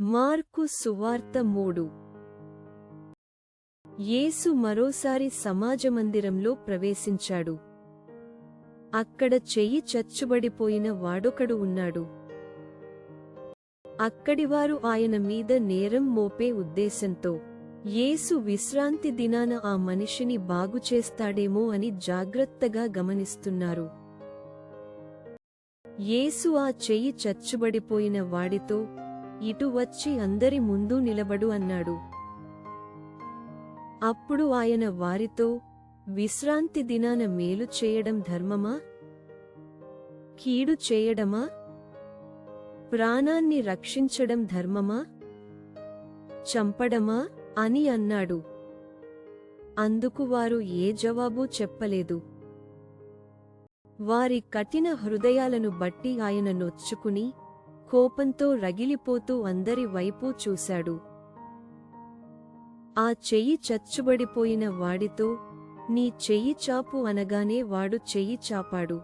Mark సువార్త మూడు. యేసు మరోసారి సమాజమందిరంలో ప్రవేశించాడు. అక్కడ చెయ్యి చచ్చుబడిపోయిన వాడొకడు ఉన్నాడు. అక్కడివారు ఆయన మీద నేరం మోపే ఉద్దేశంతో యేసు విశ్రాంతి దినాన ఆ మనిషిని బాగుచేస్తాడేమో అని జాగ్రత్తగా గమనిస్తున్నారు. యేసు ఆ చెయ్యి చచ్చుబడిపోయిన వాడితో ఇటు వచ్చి అందరి ముందు నిలబడు అన్నాడు. అప్పుడు ఆయన వారితో విశ్రాంతి దినాన మేలు చేయడం ధర్మమా? కీడు చేయడమా? ప్రాణాన్ని రక్షించడం ధర్మమా? చంపడమా? అని అన్నాడు. అందుకు వారు ఏ జవాబు చెప్పలేదు. వారి కఠిన హృదయాలను బట్టి ఆయన నొచ్చుకుని కోపంతో రగిలిపోతూ అందరి వైపు చూశాడు. ఆ చెయ్యి చచ్చుబడిపోయిన వాడితో నీ చెయ్యి చాపు అనగానే వాడు చెయ్యి చాపాడు.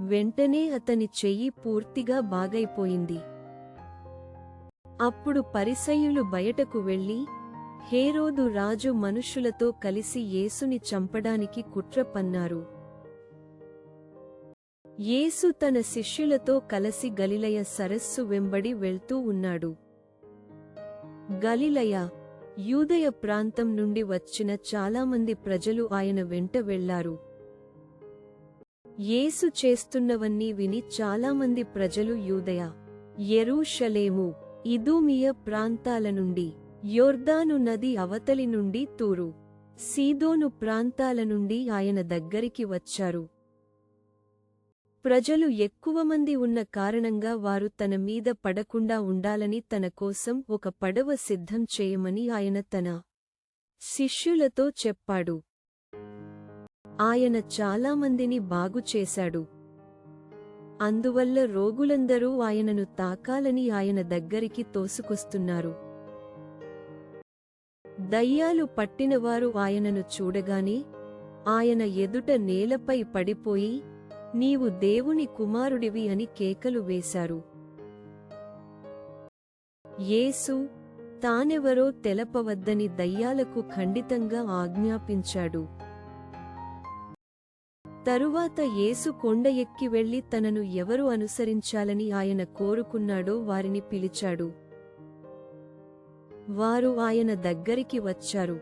వెంటనే అతని చెయ్యి పూర్తిగా బాగైపోయింది. అప్పుడు పరిసయ్యులు బయటకు వెళ్ళి హేరోదు రాజు మనుషులతో కలిసి యేసుని చంపడానికి కుట్ర పన్నారు. యేసు తన శిష్యులతో కలసి గలిలయ సరస్సు వెంబడి వెళ్తూ ఉన్నాడు. గలిలయ యూదయ ప్రాంతం నుండి వచ్చిన చాలామంది ప్రజలు ఆయన వెంట వెళ్ళారు. యేసు చేస్తున్నవన్నీ విని చాలామంది ప్రజలు యూదయ ఎరూషలేము ఇదూమియ ప్రాంతాల నుండి యోర్దాను నది అవతలి నుండి తూరు సీదోను ప్రాంతాల నుండి ఆయన దగ్గరికి వచ్చారు. ప్రజలు ఎక్కువ మంది ఉన్న కారణంగా వారు తన మీద పడకుండా ఉండాలని తన కోసం ఒక పడవ సిద్ధం చేయమని ఆయన తన శిష్యులతో చెప్పాడు. ఆయన చాలామందిని బాగుచేశాడు అందువల్ల రోగులందరూ ఆయనను తాకాలని ఆయన దగ్గరికి తోసుకొస్తున్నారు. దయ్యాలు పట్టినవారు ఆయనను చూడగానే ఆయన ఎదుట నేలపై పడిపోయి నీవు దేవుని కుమారుడివి అని కేకలు వేశారు. యేసు తానెవరో తెలపవద్దని దయ్యాలకు ఖండితంగా ఆజ్ఞాపించాడు. తరువాత యేసు కొండ ఎక్కి వెళ్ళి తనను ఎవరు అనుసరించాలని ఆయన కోరుకున్నాడో వారిని పిలిచాడు. వారు ఆయన దగ్గరికి వచ్చారు.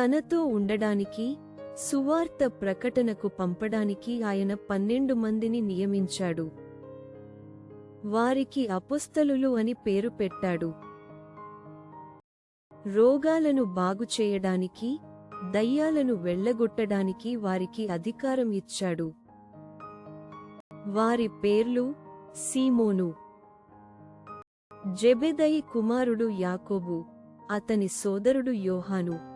తనతో ఉండడానికి సువార్త ప్రకటనకు పంపడానికి ఆయన పన్నెండు మందిని నియమించాడు. వారికి అపుస్తలులు అని పేరు పెట్టాడు. రోగాలను బాగుచేయడానికి దయ్యాలను వెళ్ళగొట్టడానికి వారికి అధికారం ఇచ్చాడు. వారి పేర్లు సీమోను. జెబెదయి కుమారుడు యాకోబు అతని సోదరుడు యోహాను.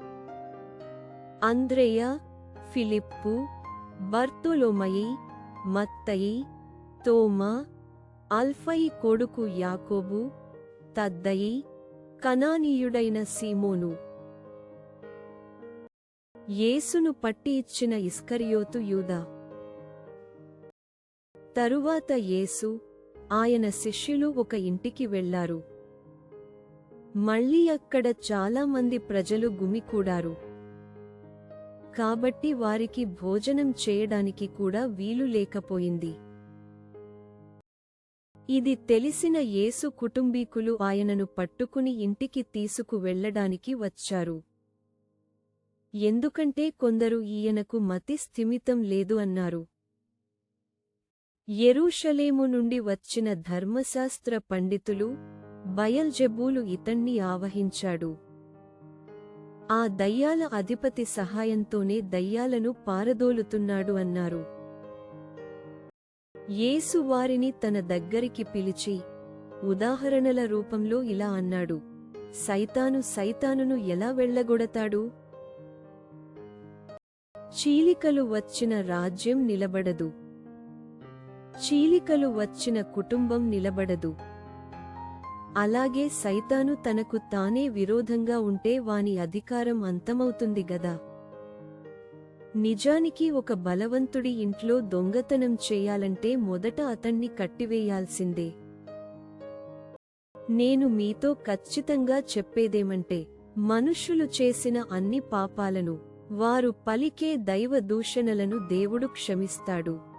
అంద్రేయ ఫిలిప్పు బర్తులోమయి మత్తయి తోమ అల్ఫయి కొడుకు యాకోబు తద్దయి కనానీయుడైన సీమోను. యేసును పట్టి ఇచ్చిన ఇస్కరియోతు యూదా. తరువాత యేసు ఆయన శిష్యులు ఒక ఇంటికి వెళ్ళారు మళ్ళీ అక్కడ చాలామంది ప్రజలు గుమికూడారు. కాబట్టి వారికి భోజనం చేయడానికి కూడా వీలు లేకపోయింది. ఇది తెలిసిన యేసు కుటుంబీకులు ఆయనను పట్టుకుని ఇంటికి తీసుకు వెళ్ళడానికి వచ్చారు. ఎందుకంటే కొందరు ఈయనకు మతి స్థిమితం లేదు అన్నారు. యెరూషలేము నుండి వచ్చిన ధర్మశాస్త్ర పండితులు బయల్జెబూలు ఇతణ్ణి ఆవహించాడు. ఆ దయ్యాల అధిపతి సహాయంతోనే దయ్యాలను పారదోలుతున్నాడు అన్నారు. యేసు వారిని తన దగ్గరికి పిలిచి ఉదాహరణల రూపంలో ఇలా అన్నాడు సైతాను సైతానును ఎలా వెళ్ళగొడతాడు చీలికలు వచ్చిన రాజ్యం నిలబడదు. చీలికలు వచ్చిన కుటుంబం నిలబడదు. అలాగే సైతాను తనకు తానే విరోధంగా ఉంటే వాని అధికారం అంతమవుతుంది గదా. నిజానికి ఒక బలవంతుడి ఇంట్లో దొంగతనం చేయాలంటే మొదట అతన్ని కట్టివేయాల్సిందే. నేను మీతో ఖచ్చితంగా చెప్పేదేమంటే మనుష్యులు చేసిన అన్ని పాపాలను వారు పలికే దైవ దూషణలను దేవుడు క్షమిస్తాడు.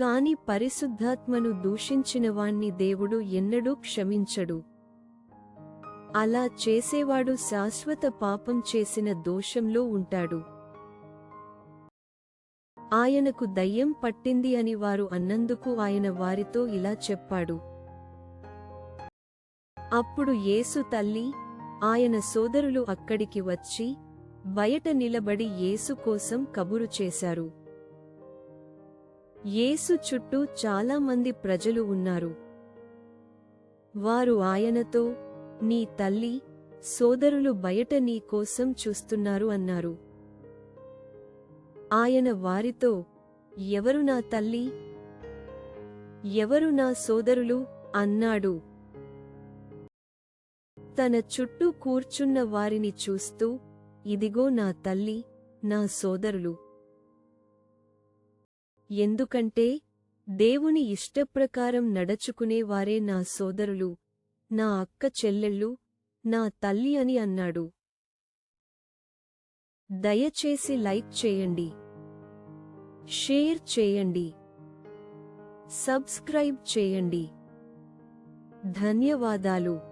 కాని పరిశుద్ధాత్మను దూషించినవాణ్ణి దేవుడు ఎన్నడూ క్షమించడు. అలా చేసేవాడు శాశ్వత పాపం చేసిన దోషంలో ఉంటాడు. ఆయనకు దయ్యం పట్టింది అని వారు అన్నందుకు ఆయన వారితో ఇలా చెప్పాడు. అప్పుడు యేసు తల్లి ఆయన సోదరులు అక్కడికి వచ్చి బయట నిలబడి యేసు కోసం కబురు చేశారు. యేసు చుట్టూ చాలామంది ప్రజలు ఉన్నారు. వారు ఆయనతో నీ తల్లి సోదరులు బయట నీ కోసం చూస్తున్నారు అన్నారు. ఆయన వారితో ఎవరు నా తల్లి? ఎవరు నా సోదరులు? అన్నాడు. తన చుట్టూ కూర్చున్న వారిని చూస్తూ ఇదిగో నా తల్లి నా సోదరులు ఎందుకంటే దేవుని ఇష్టప్రకారం నడచుకునేవారే నా సోదరులు నా అక్క చెల్లెళ్ళు నా తల్లి అని అన్నాడు. దయచేసి లైక్ చేయండి. షేర్ చేయండి. సబ్స్క్రైబ్ చేయండి. ధన్యవాదాలు.